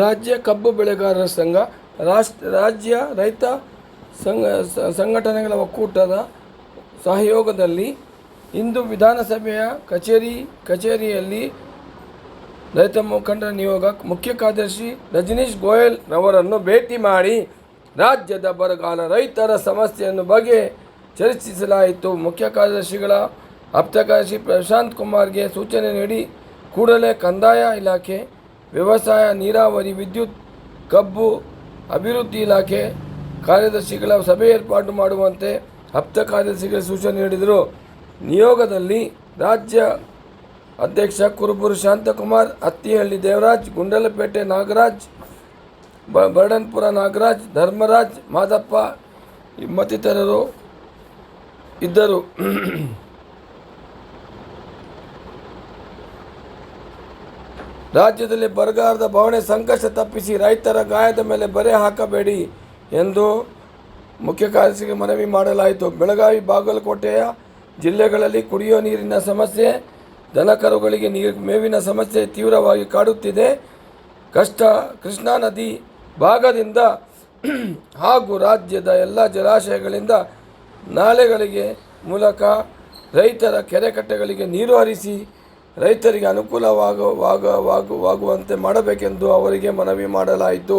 ರಾಜ್ಯ ಕಬ್ಬು ಬೆಳೆಗಾರರ ಸಂಘ ರಾಷ್ಟ್ರ ರಾಜ್ಯ ರೈತ ಸಂಘ ಸಂಘಟನೆಗಳ ಒಕ್ಕೂಟದ ಸಹಯೋಗದಲ್ಲಿ ಇಂದು ವಿಧಾನಸಭೆಯ ಕಚೇರಿ, ಕಚೇರಿಯಲ್ಲಿ ರೈತ ಮುಖಂಡರ ನಿಯೋಗ ಮುಖ್ಯ ಕಾರ್ಯದರ್ಶಿ ರಜನೀಶ್ ಗೋಯಲ್ ಅವರನ್ನು ಭೇಟಿ ಮಾಡಿ ರಾಜ್ಯದ ಬರಗಾಲ ರೈತರ ಸಮಸ್ಯೆಯನ್ನು ಬಗ್ಗೆ ಚರ್ಚಿಸಲಾಯಿತು. ಮುಖ್ಯ ಕಾರ್ಯದರ್ಶಿಗಳ ಆಪ್ತ ಕಾರ್ಯದರ್ಶಿ ಪ್ರಶಾಂತ್ ಕುಮಾರ್ಗೆ ಸೂಚನೆ ನೀಡಿ, ಕೂಡಲೇ ಕಂದಾಯ ಇಲಾಖೆ ವ್ಯವಸಾಯ, ನೀರಾವರಿ, ವಿದ್ಯುತ್, ಕಬ್ಬು, ಅಭಿವೃದ್ಧಿ ಇಲಾಖೆ ಕಾರ್ಯದರ್ಶಿಗಳ ಸಭೆ ಏರ್ಪಾಡು ಮಾಡುವಂತೆ ಹಪ್ತ ಕಾರ್ಯದರ್ಶಿಗಳಿಗೆ ಸೂಚನೆ ನೀಡಿದರು. ನಿಯೋಗದಲ್ಲಿ ರಾಜ್ಯ ಅಧ್ಯಕ್ಷ ಕುರುಬೂರು ಶಾಂತಕುಮಾರ್ ಅತ್ತಿಹಳ್ಳಿ ದೇವರಾಜ್, ಗುಂಡಲಪೇಟೆ ನಾಗರಾಜ್, ಬ, ಬರ್ಡನ್ಪುರ ನಾಗರಾಜ್, ಧರ್ಮರಾಜ್, ಮಾದಪ್ಪ ಮತ್ತಿತರರು ಇದ್ದರು. ರಾಜ್ಯದಲ್ಲಿ ಬರಗಾಲದ ಬವಣೆ ಸಂಕಷ್ಟ ತಪ್ಪಿಸಿ ರೈತರ ಗಾಯದ ಮೇಲೆ ಬರೆ ಹಾಕಬೇಡಿ ಎಂದು ಮುಖ್ಯ ಕಾರ್ಯದರ್ಶಿಗೆ ಮನವಿ ಮಾಡಲಾಯಿತು. ಬೆಳಗಾವಿ, ಬಾಗಲಕೋಟೆಯ ಜಿಲ್ಲೆಗಳಲ್ಲಿ ಕುಡಿಯುವ ನೀರಿನ ಸಮಸ್ಯೆ ದನಕರುಗಳಿಗೆ ನೀರು ಮೇವಿನ ಸಮಸ್ಯೆ ತೀವ್ರವಾಗಿ ಕಾಡುತ್ತಿದೆ. ಕಷ್ಟ, ಕೃಷ್ಣಾ ನದಿ ಭಾಗದಿಂದ ಹಾಗೂ ರಾಜ್ಯದ ಎಲ್ಲ ಜಲಾಶಯಗಳಿಂದ ನಾಲೆಗಳಿಗೆ ಮೂಲಕ ರೈತರ ಕೆರೆಕಟ್ಟೆಗಳಿಗೆ ನೀರು ಹರಿಸಿ ರೈತರಿಗೆ ಅನುಕೂಲವಾಗುವಂತೆ ಮಾಡಬೇಕೆಂದು ಅವರಿಗೆ ಮನವಿ ಮಾಡಲಾಯಿತು.